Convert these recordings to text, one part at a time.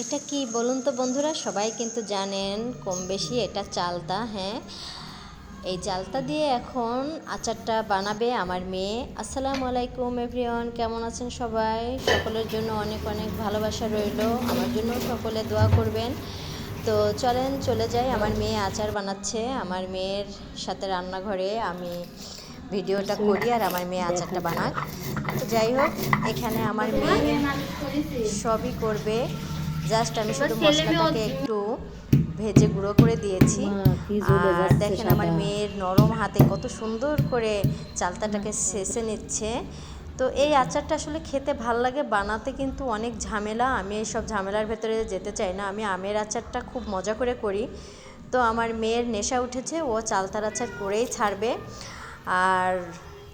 এটা কি বলুন তো বন্ধুরা, সবাই কিন্তু জানেন কম বেশি এটা চালতা হ্যাঁ। এই চালতা দিয়ে এখন আচারটা বানাবে আমার মেয়ে। আসসালামু আলাইকুম এভরিওয়ান, কেমন আছেন সবাই? সকলের জন্য অনেক অনেক ভালোবাসা রইল, আমার জন্য সকলে দোয়া করবেন। তো চলেন, চলে যাই, আমার মেয়ে আচার বানাচ্ছে। আমার মেয়ের সাথে রান্নাঘরে আমি ভিডিওটা করি আর আমার মেয়ে আচারটা বানাক। তো যাই হোক, এখানে আমার মেয়ে সবই করবে। জাস্ট আমি শুধু মশলাটাকে একটু ভেজে গুঁড়ো করে দিয়েছি। আর দেখেন আমার মেয়ের নরম হাতে কত সুন্দর করে চালতাটাকে শেষে নিচ্ছে। তো এই আচারটা আসলে খেতে ভালো লাগে বানাতে কিন্তু অনেক ঝামেলা। আমি এই সব ঝামেলার ভেতরে যেতে চাই না। আমি আমের আচারটা খুব মজা করে করি। তো আমার মেয়ের নেশা উঠেছে ও চালতার আচার করেই ছাড়বে। আর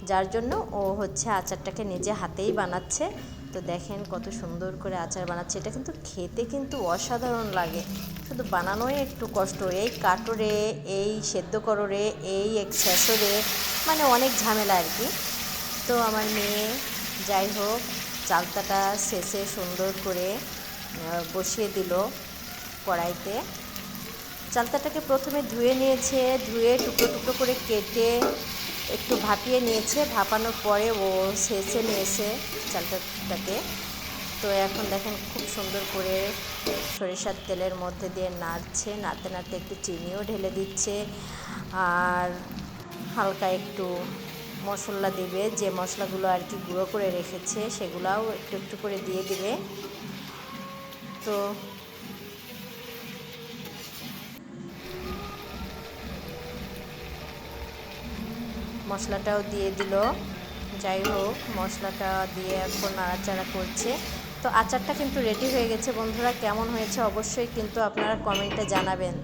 যার জন্য ও হচ্ছে আচারটাকে নিজে হাতেই বানাচ্ছে। তো দেখেন কত সুন্দর করে আচার বানাচ্ছে। এটা কিন্তু খেতে কিন্তু অসাধারণ লাগে। শুধু বানানোই একটু কষ্ট। এই কাটোরে, এই সেদ্ধ কররে, এই এক ছেঁচড়ে মানে অনেক ঝামেলা আর কি। তো আমার মেয়ে, যাই হোক, চালতাটা শেষে সুন্দর করে বসিয়ে দিল কড়াইতে। চালতাটাকে প্রথমে ধুয়ে নিয়েছে, ধুয়ে টুকরো টুকরো করে কেটে একটু ভাপিয়ে নিয়েছে, ভাপানোর পরে ও ছেঁচে নিয়েছে চালতাটাকে তো এখন দেখেন খুব সুন্দর করে সরিষার তেলের মধ্যে দিয়ে নাড়ছে, নাড়তে নাড়তে একটু চিনিও ঢেলে দিচ্ছে আর হালকা একটু মশলা দিবে। যে মশলাগুলো আর কি গুঁড়ো করে রেখেছে সেগুলাও একটু একটু করে দিয়ে দিবে। তো মশলাটাও দিয়ে দিল। যাই হোক, মশলাটা দিয়ে এখন নাড়াচাড়া করছে। তো আচারটা কিন্তু রেডি হয়ে গেছে। বন্ধুরা, কেমন হয়েছে অবশ্যই কিন্তু আপনারা কমেন্টে জানাবেন।